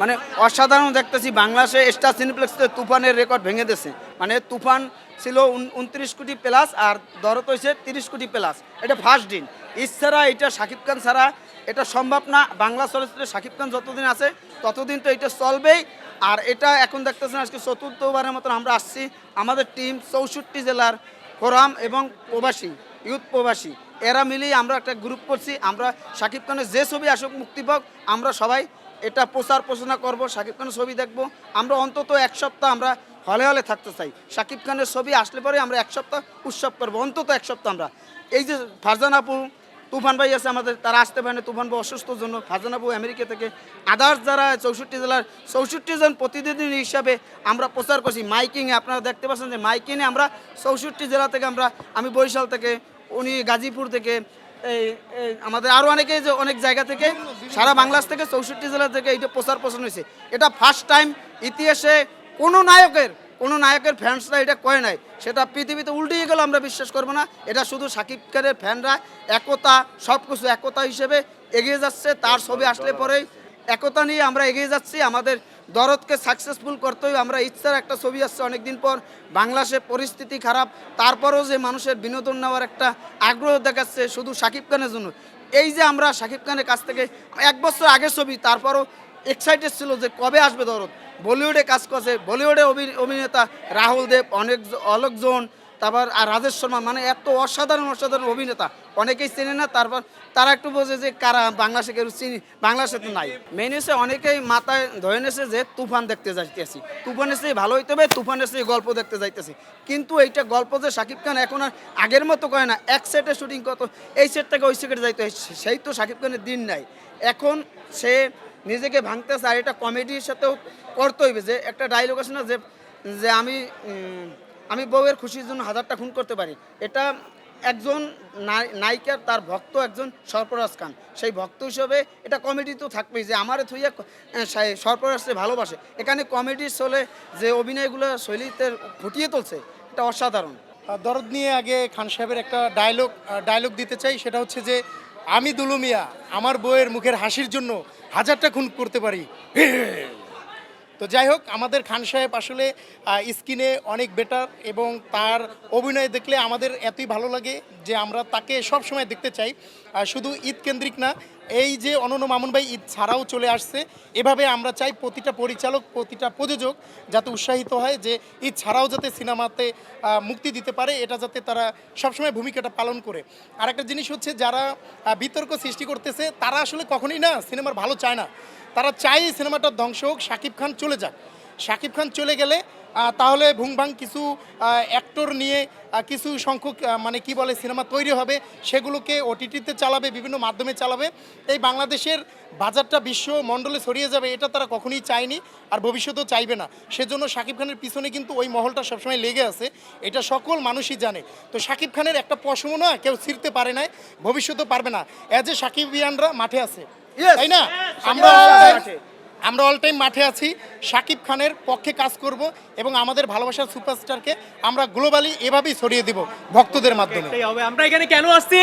মানে অসাধারণ দেখতেছি, বাংলাদেশে স্টার সিনিপ্লেক্সে তুফানের রেকর্ড ভেঙে দিয়েছে। মানে তুফান ছিল উনত্রিশ কোটি প্লাস আর দরত হয়েছে তিরিশ কোটি প্লাস এটা ফার্স্ট দিন। এছাড়া এটা শাকিব খান ছাড়া এটা সম্ভব না। বাংলা চলচ্চিত্রে শাকিব খান যতদিন আছে, ততদিন তো এটা চলবেই। আর এটা এখন দেখতেছেন আজকে চতুর্থবারের মতন আমরা আসছি আমাদের টিম চৌষট্টি জেলার ফোরাম এবং প্রবাসী, ইউথ প্রবাসী। এরা মিলিয়ে আমরা একটা গ্রুপ করছি। আমরা শাকিব খানের যে ছবি আসুক, মুক্তি পাক, আমরা সবাই এটা প্রচার প্রচারণা করব শাকিব খানের ছবি দেখব। আমরা অন্তত এক সপ্তাহ আমরা হলে হলে থাকতে চাই। শাকিব খানের ছবি আসলে পরে আমরা এক সপ্তাহ উৎসব করব, অন্তত এক সপ্তাহ আমরা। এই যে ফারজান আপু, তুফান ভাই আছে আমাদের, তারা আসতে পারে না। তুফান ভাই অসুস্থর জন্য ফারজান আপু আমেরিকা থেকে। আদার্স যারা চৌষট্টি জেলার, চৌষট্টি জন প্রতিনিধি হিসাবে আমরা প্রচার করছি। মাইকিংয়ে আপনারা দেখতে পাচ্ছেন যে মাইকিংয়ে আমরা চৌষট্টি জেলা থেকে আমরা, আমি বরিশাল থেকে, উনি গাজীপুর থেকে এই আমাদের আরও অনেকে যে অনেক জায়গা থেকে, সারা বাংলাদেশ থেকে চৌষট্টি জেলা থেকে এইটা প্রচার প্রচার হয়েছে। এটা ফার্স্ট টাইম ইতিহাসে কোনো নায়কের কোনো নায়কের ফ্যান্সরা এটা কয় নাই। সেটা পৃথিবীতে উল্টিয়ে গেল আমরা বিশ্বাস করব না। এটা শুধু সাকিব খানের ফ্যানরা একতা সব কিছু একতা হিসেবে এগিয়ে যাচ্ছে। তার ছবি আসলে পরেই একতা নিয়ে আমরা এগিয়ে যাচ্ছি। আমাদের দরদকে সাকসেসফুল করতে হবে আমরা ইচ্ছার একটা ছবি আসছে অনেকদিন পর। বাংলাদেশের পরিস্থিতি খারাপ, তারপরেও যে মানুষের বিনোদন নেওয়ার একটা আগ্রহ দেখাচ্ছে শুধু সাকিব খানের জন্য। এই যে আমরা সাকিব খানের কাছ থেকে এক বছর আগের ছবি, তারপরও এক্সাইটেড ছিল যে কবে আসবে দরদ। বলিউডে কাজ করছে, বলিউডে অভি- অভিনেতা রাহুল দেব, অনেক অলোকজন, তারপর আর রাজেশ শর্মা মানে এত অসাধারণ অসাধারণ অভিনেতা। অনেকেই চেনে না, তারপর তারা একটু বোঝে যে কারা বাংলাদেশে কেউ চিনি বাংলাদেশে তো নাই। মেন এসে অনেকেই মাথায় ধরে নেছে যে তুফান দেখতে যাইতেছি। তুফান এসে ভালো হইতে হবে তুফান এসে গল্প দেখতে যাইতেছি। কিন্তু এইটা গল্প যে শাকিব খান এখন আর আগের মতো করে না, এক সেটে শুটিং কত, এই সেট থেকে ওই সেটে যাইতে সেই তো শাকিব খানের দিন নাই। এখন সে নিজেকে ভাঙতেছে আর এটা কমেডির সাথেও করতে হইবে যে একটা ডায়লগ আছে না যে যে আমি আমি বউয়ের খুশির জন্য হাজারটা খুন করতে পারি। এটা একজন নায়িকার, তার ভক্ত একজন সরফরাজ খান। সেই ভক্ত হিসেবে এটা কমেডি তো থাকবেই যে আমার থুইয়া সরফরাজকে ভালোবাসে। এখানে কমেডি চলে যে অভিনয়গুলো শৈলীতে ফুটিয়ে তুলছে, এটা অসাধারণ। দরদ নিয়ে আগে খান সাহেবের একটা ডায়লগ ডায়লগ দিতে চাই, সেটা হচ্ছে যে, আমি দুলুমিয়া, আমার বউয়ের মুখের হাসির জন্য হাজারটা খুন করতে পারি। তো যাই হোক আমাদের খান সাহেব আসলে স্কিনে অনেক বেটার এবং তার অভিনয় দেখলে আমাদের এতই ভালো লাগে যে আমরা তাকে সব সময় দেখতে চাই। শুধু ঈদ কেন্দ্রিক না এই যে অনন্য মামুন ভাই ঈদ ছাড়াও চলে আসছে, এভাবে আমরা চাই প্রতিটা পরিচালক, প্রতিটা প্রযোজক যাতে উৎসাহিত হয় যে ঈদ ছাড়াও যাতে সিনেমাতে মুক্তি দিতে পারে, এটা যাতে তারা সবসময় ভূমিকাটা পালন করে। আর একটা জিনিস হচ্ছে যারা বিতর্ক সৃষ্টি করতেছে, তারা আসলে কখনোই না সিনেমার ভালো চায় না। তারা চাই এই সিনেমাটার ধ্বংস হোক, শাকিব খান চলে যাক। শাকিব খান চলে গেলে তাহলে ভুংভাং কিছু অ্যাক্টর নিয়ে কিছু সংখ্যক মানে কি বলে সিনেমা তৈরি হবে সেগুলোকে ওটিটিতে চালাবে বিভিন্ন মাধ্যমে চালাবে। এই বাংলাদেশের বাজারটা বিশ্ব মণ্ডলে ছড়িয়ে যাবে এটা তারা কখনোই চায়নি আর ভবিষ্যতেও চাইবে না। সেজন্য শাকিব খানের পিছনে কিন্তু ওই মহলটা সবসময় লেগে আছে এটা সকল মানুষই জানে। তো শাকিব খানের একটা পশমও না কেউ ছিঁড়তে পারে না ভবিষ্যতেও পারবে না। অ্যাজ এ সাকিবিয়ানরা মাঠে আছে. তাই না? আমরা আমরা অল টাইম মাঠে আছি শাকিব খানের পক্ষে কাজ করব এবং আমাদের ভালোবাসার সুপারস্টারকে আমরা গ্লোবালি এভাবেই ছড়িয়ে দিব ভক্তদের মাধ্যমে। আমরা এখানে কেন আসছি?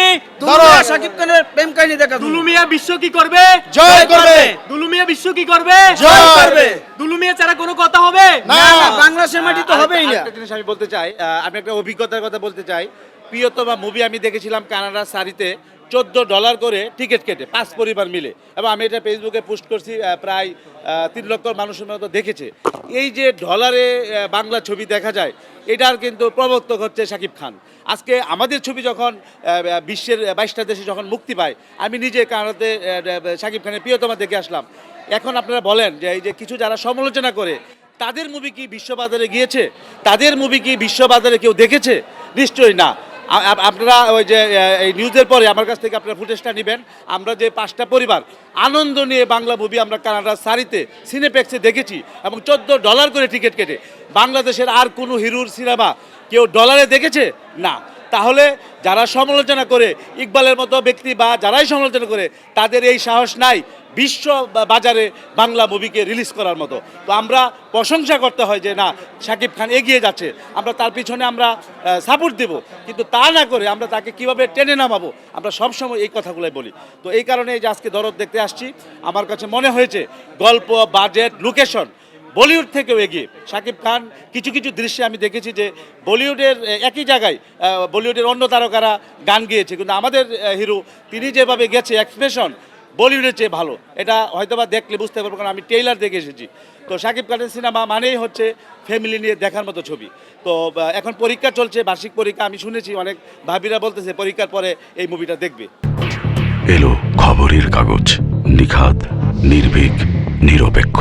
শাকিব খানের প্রেম কাহিনী দেখা দুলু দুলুমিয়া বিশ্ব কি করবে? জয় করবে। দুলুমিয়া বিশ্ব কি করবে? জয় করবে। দুলুমিয়া ছাড়া কোনো কথা হবে? না। না না বাংলাদেশের মাটি তো হবেই না। আমি বলতে চাই আমি একটা অভিজ্ঞতার কথা বলতে চাই। প্রিয়তমা মুভি আমি দেখেছিলাম কানাডা সারিতে, চোদ্দ ডলার করে টিকিট কেটে, পাঁচ পরিবার মিলে। এবং আমি এটা ফেসবুকে পোস্ট করছি প্রায় তিন লক্ষ মানুষের মতো দেখেছে। এই যে ডলারে বাংলা ছবি দেখা যায়, এটার কিন্তু প্রবর্তক হচ্ছে শাকিব খান। আজকে আমাদের ছবি যখন বিশ্বের বাইশটা দেশে যখন মুক্তি পায়, আমি নিজে কানাডাতে শাকিব খানের প্রিয়তমা দেখে আসলাম। এখন আপনারা বলেন যে, এই যে কিছু যারা সমালোচনা করে, তাদের মুভি কি বিশ্ববাজারে গিয়েছে? তাদের মুভি কি বিশ্ববাজারে কেউ দেখেছে? নিশ্চয়ই না। আপনারা ওই যে এই নিউজের পরে আমার কাছ থেকে আপনারা ফুটেজটা নেবেন। আমরা যে পাঁচটা পরিবার, আনন্দ নিয়ে বাংলা মুভি আমরা কানাডার সারিতে সিনেপ্যাক্সে দেখেছি এবং চোদ্দ ডলার করে টিকিট কেটে। বাংলাদেশের আর কোনো হিরোর সিনেমা কেউ ডলারে দেখেছে? না। তাহলে যারা সমালোচনা করে, ইকবালের মতো ব্যক্তি বা যারাই সমালোচনা করে, তাদের এই সাহস নাই। বিশ্ব বাজারে বাংলা মুভিকে রিলিজ করার মতো। তো আমরা প্রশংসা করতে হয় যে, না, শাকিব খান এগিয়ে যাচ্ছে। আমরা তার পিছনে আমরা সাপোর্ট দেব। কিন্তু তা না করে আমরা তাকে কীভাবে টেনে নামাবো, আমরা সবসময় এই কথাগুলোই বলি। তো এই কারণে যে আজকে দরদ দেখতে আসছি, আমার কাছে মনে হয়েছে গল্প বাজেট লোকেশন বলিউড থেকেও এগিয়ে। শাকিব খান, কিছু কিছু দৃশ্যে আমি দেখেছি যে, বলিউডের একই জায়গায় বলিউডের অন্য তারকারা গান গেয়েছে। কিন্তু আমাদের হিরো, তিনি যেভাবে গেছে এক্সপ্রেশন বলিউডের চেয়ে ভালো। এটা হয়তো বা দেখলে বুঝতে পারব, কারণ আমি টেইলার দেখে এসেছি। তো সাকিব খানের সিনেমা মানেই হচ্ছে ফ্যামিলি নিয়ে দেখার মতো ছবি। তো এখন পরীক্ষা চলছে, বার্ষিক পরীক্ষা, আমি শুনেছি অনেক ভাবিরা বলতেছে পরীক্ষার পরে এই মুভিটা দেখবে। এলো খবরের কাগজ নিখাত নির্ভীক, নিরপেক্ষ।